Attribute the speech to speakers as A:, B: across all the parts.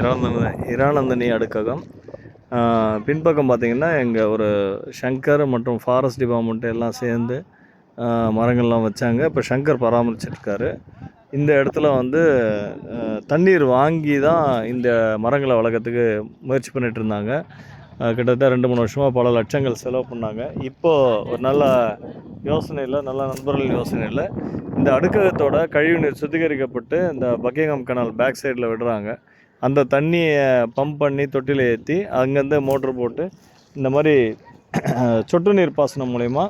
A: இரானந்த இரானந்தனி அடுக்ககம். பின்பக்கம் பார்த்திங்கன்னா எங்கள் ஒரு ஷங்கர் மற்றும் ஃபாரஸ்ட் டிபார்ட்மெண்ட் எல்லாம் சேர்ந்து மரங்கள்லாம் வச்சாங்க. இப்போ ஷங்கர் பராமரிச்சிட்ருக்காரு இந்த இடத்துல வந்து தண்ணீர் வாங்கி தான் இந்த மரங்களை வளர்க்கறதுக்கு முயற்சி பண்ணிகிட்டு இருந்தாங்க. கிட்டத்தட்ட ரெண்டு மூணு வருஷமாக பல லட்சங்கள் செலவு பண்ணாங்க. இப்போது ஒரு நல்ல யோசனையில் நல்ல நண்பர்கள் யோசனையில் இந்த அடுக்ககத்தோட கழிவுநீர் சுத்திகரிக்கப்பட்டு இந்த பக்கிங்ஹாம் கனால் பேக் சைடில் விடுறாங்க. அந்த தண்ணியை பம்ப் பண்ணி தொட்டியில் ஏற்றி அங்கேருந்து மோட்ரு போட்டு இந்த மாதிரி சொட்டு நீர் பாசனம் மூலயமா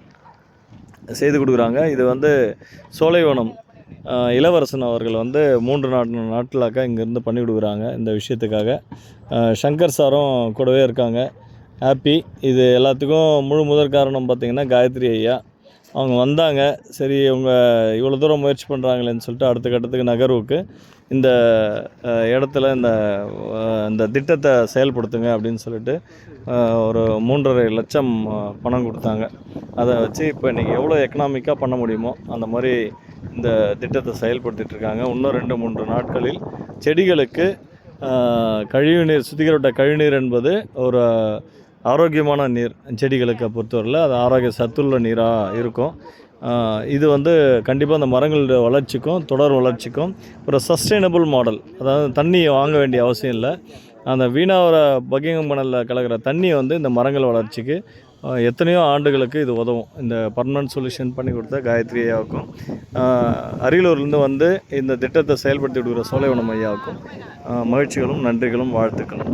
A: செய்து கொடுக்குறாங்க. இது வந்து சோலைவனம் இளவரசன் அவர்கள் வந்து மூன்று நாட்டு நாட்களாக இங்கேருந்து பண்ணி கொடுக்குறாங்க இந்த விஷயத்துக்காக. சங்கர் சாரும் கூடவே இருக்காங்க. ஹாப்பி. இது எல்லாத்துக்கும் முழு முதற் காரணம் பார்த்திங்கன்னா காயத்ரி ஐயா. அவங்க வந்தாங்க. சரி இவங்க இவ்வளோ தூரம் முயற்சி பண்ணுறாங்களேன்னு சொல்லிட்டு அடுத்த கட்டத்துக்கு நகர்வுக்கு இந்த இடத்துல இந்த இந்த திட்டத்தை செயல்படுத்துங்க அப்படின்னு சொல்லிட்டு ஒரு மூன்றரை லட்சம் பணம் கொடுத்தாங்க. அதை வச்சு இப்போ இன்றைக்கி எவ்வளோ எக்கனாமிக்காக பண்ண முடியுமோ அந்த மாதிரி இந்த திட்டத்தை செயல்படுத்திகிட்ருக்காங்க இன்னும் ரெண்டு மூன்று நாட்களில் செடிகளுக்கு கழிவுநீர் சுத்திகரிட்ட கழிவுநீர் என்பது ஒரு ஆரோக்கியமான நீர் செடிகளுக்கு பொறுத்தவரையில் அது ஆரோக்கிய சத்துள்ள நீராக இருக்கும். இது வந்து கண்டிப்பாக அந்த மரங்களோட வளர்ச்சிக்கும் தொடர் வளர்ச்சிக்கும் ஒரு சஸ்டைனபிள் மாடல் அதாவது தண்ணியை வாங்க வேண்டிய அவசியம் இல்லை. அந்த வீணாவர பக்கிங்கம் மணலில் கலக்கிற தண்ணி வந்து இந்த மரங்கள் வளர்ச்சிக்கு எத்தனையோ ஆண்டுகளுக்கு இது உதவும். இந்த பர்மனன்ட் சொல்யூஷன் பண்ணி கொடுத்த காயத்ரி ஐயாவுக்கும் அரியலூர்லேருந்து வந்து இந்த திட்டத்தை செயல்படுத்தி கொடுக்குற சோலைவனம் ஐயாவுக்கும் மகிழ்ச்சிகளும் நன்றிகளும் வாழ்த்துக்களும்.